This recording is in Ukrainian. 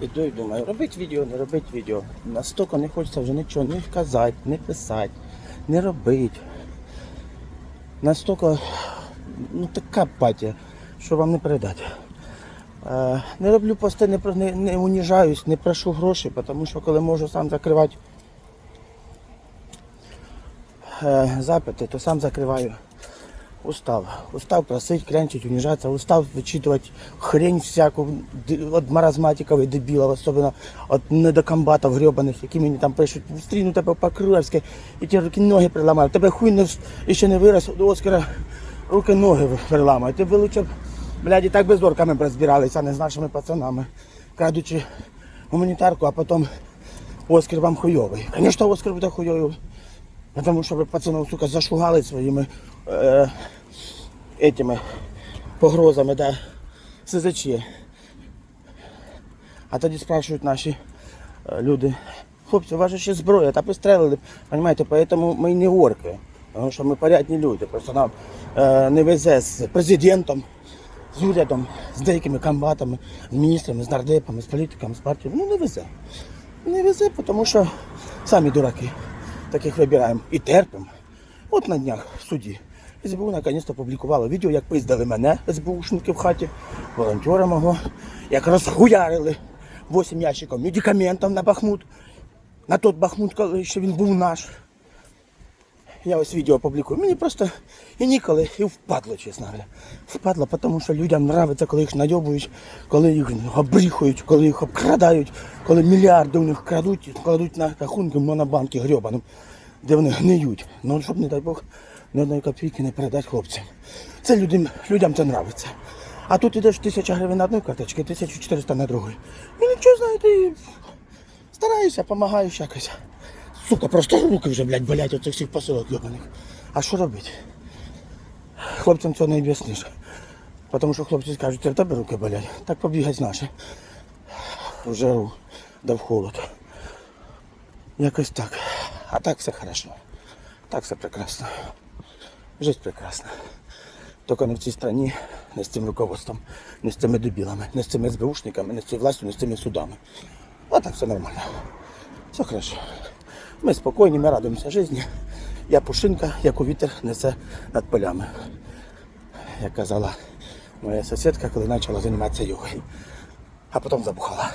Іду і думаю, робить відео, не робить відео. Настільки не хочеться вже нічого не казати, не писати, не робити. Настільки ну, така патія, що вам не передати. Е, не роблю пости, не, не, не уніжаюсь, не прошу гроші, тому що коли можу сам закривати е, запити, то сам закриваю. Устав. Устав просить, клянчить, унижаться, устав вычитывать хрень всякую от маразматиков и дебилов, особенно от недокомбатов гребаних, які мені там пишуть, стріну тебе по Крилевське, і ті руки ноги приламають. Тебе хуй не, ще не вирос, до Оскара руки ноги приламають. Ти б, блядь, і так би з орками б розбиралися, а не з нашими пацанами, крадучи гуманітарку, а потім Оскар вам хуйовий. Звісно, Оскар буде хуйовий. Потому що ви пацанов, сука, зашугали своїми е, этими погрозами, да, СЗЧ. А тоді спрашують наші е, люди, хлопці, у вас ще зброя, та пострелили, понимаєте, поэтому ми не орки. Тому що ми порядні люди. Просто нам е, не везе з президентом, з урядом, з деякими комбатами, з міністрами, з нардепами, з політиками, з партіями. Ну не везе. Не везе, тому що самі дураки. Таких вибираємо і терпимо. От на днях в суді СБУ наконець-то публікувало відео, як пиздали мене, СБУшники в хаті, волонтера мого, як розхуярили 8 ящиків медикаментів на Бахмут. На той Бахмут, коли ще він був наш. Я ось відео публікую. Мені просто і ніколи, і впадло, чесно говоря. Впадло, тому що людям нравиться, коли їх найобують, коли їх обріхують, коли їх обкрадають, коли мільярди у них крадуть кладуть на рахунки монобанки грьобаним, де вони гниють. Ну, щоб, не дай Бог, ні одної копійки не передати хлопцям. Це людям, людям це нравиться. А тут ідеш тисяча гривень на одну карточку, 1400 на другу. І нічого, знаєте, стараюся, допомагаєш якось. Сука, просто руки вже, блядь, болять оцих всіх посилок йобаних. А що робити? Хлопцям цього не об'ясниш. Тому що хлопці скажуть, в тебе руки болять. Так побігать наші. В жару, да в холод. Якось так. А так все хорошо. Так все прекрасно. Життя прекрасна. Тільки не в цій страні, не з цим руководством, не з цими дебілами, не з цими СБУшниками, не з цією властю, не з цими судами. А так все нормально. Все хорошо. Ми спокійні, ми радуємося житті. Я пушинка, як у вітер несе над полями. Як казала моя сусідка, коли почала займатися йогою. А потім забухала.